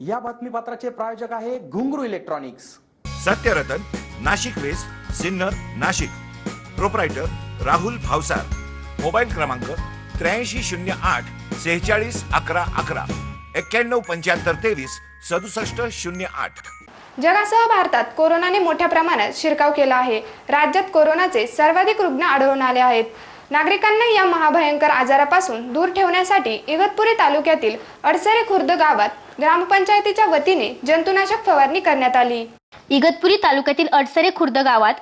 या बातमीपत्राचे प्रायोजक आहे Ghungroo electronics. Satyaratan Nashik west Sinnar Nashik. Proprietor Rahul Bhavsar. Mobile क्रमांक त्र्याऐंशी शून्य आठ सेहेचाळीस अकरा अकरा. एक्क्याण्णव पंच्याहत्तर तेवीस सदुसष्ट शून्य आठ. जगासह भारतात कोरोनाने मोठ्या प्रमाणात शिरकाव केला आहे. राज्यात कोरोनाचे सर्वाधिक रुग्ण आढळून आले आहेत. नागरिकांना या महाभयंकर आजारापासून दूर ठेवण्यासाठी इगतपुरी तालुक्यातील अडसरे खुर्द गावात ग्रामपंचायतीच्या वतीने जंतुनाशक फवारणी करण्यात आली. इगतपुरी तालुक्यातील अडसरे खुर्द गावात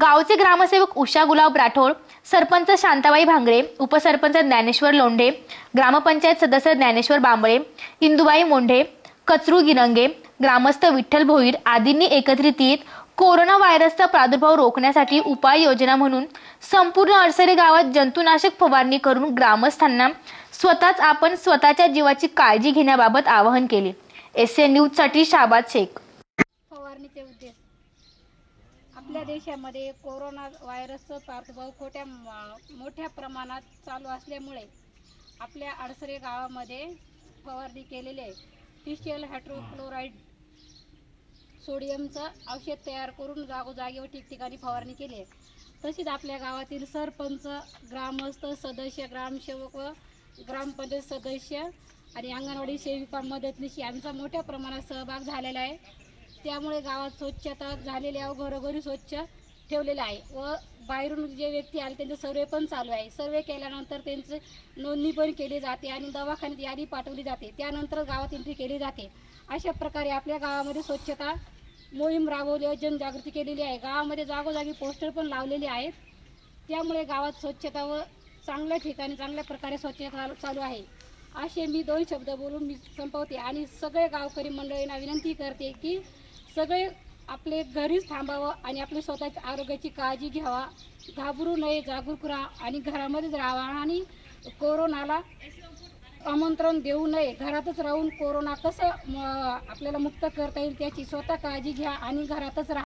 गावचे ग्रामसेवक उषा गुलाब राठोड सरपंच शांताबाई भांगरे उपसरपंच ज्ञानेश्वर लोंढे ग्रामपंचायत सदस्य ज्ञानेश्वर बांबळे इंदुबाई मोंढे कचरू गिरंगे ग्रामस्थ विठ्ठल भोईर आदींनी एकत्रित येत कोरोना व्हायरसचा प्रादुर्भाव रोखण्यासाठी उपाययोजना म्हणून संपूर्ण अडसरे गावात जंतुनाशक फवारणी करून ग्रामस्थांना स्वतःच आपण स्वतःच्या जीवाची काळजी घेण्याबाबत आवाहन केले. एस एन न्यूजसाठी शाबाद शेख. फवारणीचे उद्देश. आपल्या देशामध्ये कोरोना व्हायरसचा प्रादुर्भाव खोट्या मोठ्या प्रमाणात चालू असल्यामुळे आपल्या अडसरे गावामध्ये फवारणी केलेली आहे. फिशियल हायड्रोक्लोराईड सोडियमचं औषध तयार करून जागोजागेवर ठिकठिकाणी फवारणी केली आहे. तसेच आपल्या गावातील सरपंच ग्रामस्थ सदस्य ग्रामसेवक व ग्रामपंचायत सदस्य आणि अंगणवाडी सेविका मदतनीस यांचा मोठ्या प्रमाणात सहभाग झालेला आहे. त्यामुळे गावात स्वच्छता झालेली आहे घरोघरी स्वच्छ ठेवलेलं आहे. व बाहेरून जे व्यक्ती आले त्यांचे सर्वे पण चालू आहे. सर्वे केल्यानंतर त्यांचं नोंदणी पण केली जाते आणि दवाखान्यात यादी पाठवली जाते. त्यानंतर गावात एंट्री केली जाते. अशा प्रकारे आपल्या गावामध्ये स्वच्छता मोहीम राबवली जनजागृती केलेली आहे. गावामध्ये जागोजागी पोस्टर पण लावलेले आहेत. त्यामुळे गावात स्वच्छता व चांगल्या ठिकाणी चांगल्या प्रकारे स्वच्छता चालू आहे. असे मी दोन शब्द बोलून मी संपवते आणि सगळे गावकरी मंडळींना विनंती करते की सगळे आपले घरीच थांबावं आणि आपल्या स्वतःच्या आरोग्याची काळजी घ्यावा. घाबरू नये जागरूक राहा आणि घरामध्येच राहावा आणि कोरोनाला आमंत्रण देऊ नये. घरातच राहून कोरोना कसं आपल्याला मुक्त करता येईल त्याची स्वतः काळजी घ्या आणि घरातच राहा.